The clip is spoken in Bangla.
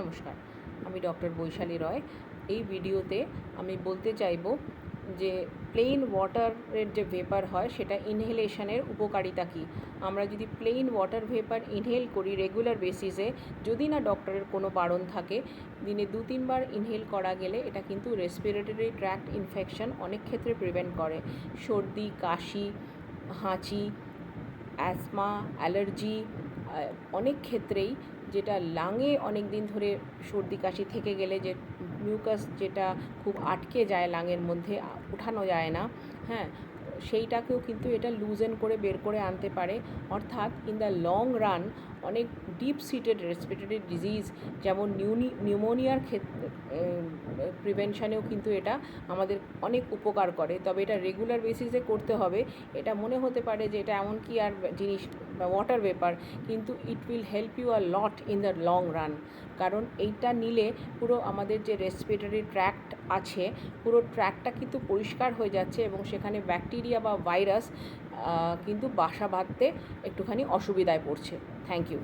নমস্কার, আমি ডক্টর বৈশালী রয়। এই ভিডিওতে আমি বলতে চাইব যে প্লেন ওয়াটারের যে ভেপার হয়, সেটা ইনহেলেশনের উপকারিতা কী? আমরা যদি প্লেন ওয়াটার ভেপার ইনহেল করি রেগুলার বেসিসে যদি না ডক্টরের কোনো বারণ থাকে, দিনে দু তিনবার ইনহেল করা গেলে এটা কিন্তু রেসপিরেটরি ট্র্যাক্ট ইনফেকশন অনেক ক্ষেত্রে প্রিভেন্ট করে। সর্দি, কাশি, হাঁচি অ্যাসমা অ্যালার্জি অনেক ক্ষেত্রেই যেটা লাঙে অনেক দিন ধরে সর্দি কাশি থেকে গেলে যে মিউকাস যেটা খুব আটকে যায় লাঙের মধ্যে উঠানো যায় না হ্যাঁ সেইটাকেও কিন্তু এটা লুজেন করে বের করে আনতে পারে। অর্থাৎ ইন দ্য লং রান অনেক ডিপ সিটেড রেসপিরেটরি ডিজিজ যেমন নিউনি নিউমোনিয়ার ক্ষেত্রে প্রিভেনশানেও কিন্তু এটা আমাদের অনেক উপকার করে। তবে এটা রেগুলার বেসিসে করতে হবে। এটা মনে হতে পারে যে এটা এমন কি আর জিনিস বা ওয়াটার ভেপার কিন্তু it will help you a lot in the long run কারণ এইটা নিলে পুরো আমাদের যে রেসপিরেটরি ট্র্যাক্ট আছে, পুরো ট্র্যাকটা কিন্তু পরিষ্কার হয়ে যাচ্ছে এবং সেখানে ব্যাকটেরিয়া বা ভাইরাস কিন্তু বাসা বাঁধতে একটুখানি অসুবিধায় পড়ছে। Thank you